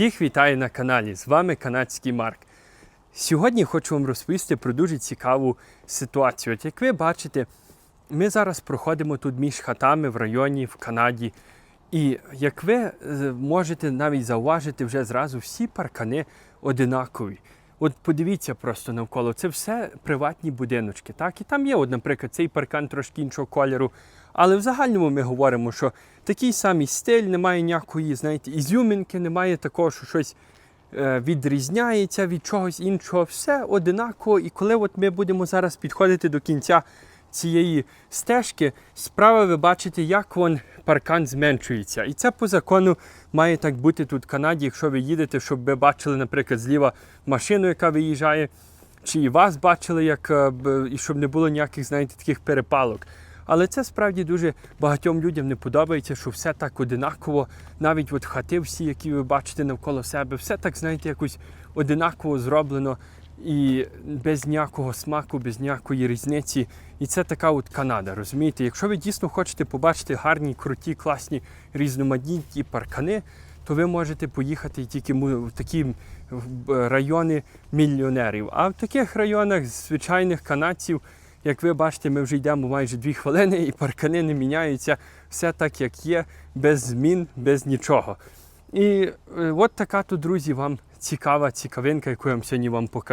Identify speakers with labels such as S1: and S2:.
S1: Всіх вітаю на каналі. З вами канадський Марк. Сьогодні хочу вам розповісти про дуже цікаву ситуацію. От як ви бачите, ми зараз проходимо тут між хатами в районі в Канаді. І як ви е, можете навіть зауважити, вже зразу всі паркани одинакові. От подивіться просто навколо, це все приватні будиночки. Так? І там є, от, наприклад, цей паркан трошки іншого кольору. Але в загальному ми говоримо, що такий самий стиль, немає ніякої, знаєте, ізюмінки, немає такого, що щось е, відрізняється від чогось іншого. Все одинаково. І коли от ми будемо зараз підходити до кінця цієї стежки, справа ви бачите, як вон паркан зменшується. І це по закону має так бути тут в Канаді, якщо ви їдете, щоб ви бачили, наприклад, зліва машину, яка виїжджає, чи і вас бачили, як, е, і щоб не було ніяких, знаєте, таких перепалок. Але це справді дуже багатьом людям не подобається, що все так одинаково, навіть от хати всі, які ви бачите навколо себе, все так, знаєте, якось одинаково зроблено і без ніякого смаку, без ніякої різниці. І це така от Канада, розумієте? Якщо ви дійсно хочете побачити гарні, круті, класні різноманітні паркани, то ви можете поїхати тільки в такі райони мільйонерів. А в таких районах звичайних канадців, як ви бачите, ми вже йдемо майже дві хвилини, і паркани не міняються. Все так, як є, без змін, без нічого. І е, от така тут, друзі, вам цікава цікавинка, яку я вам сьогодні вам показав.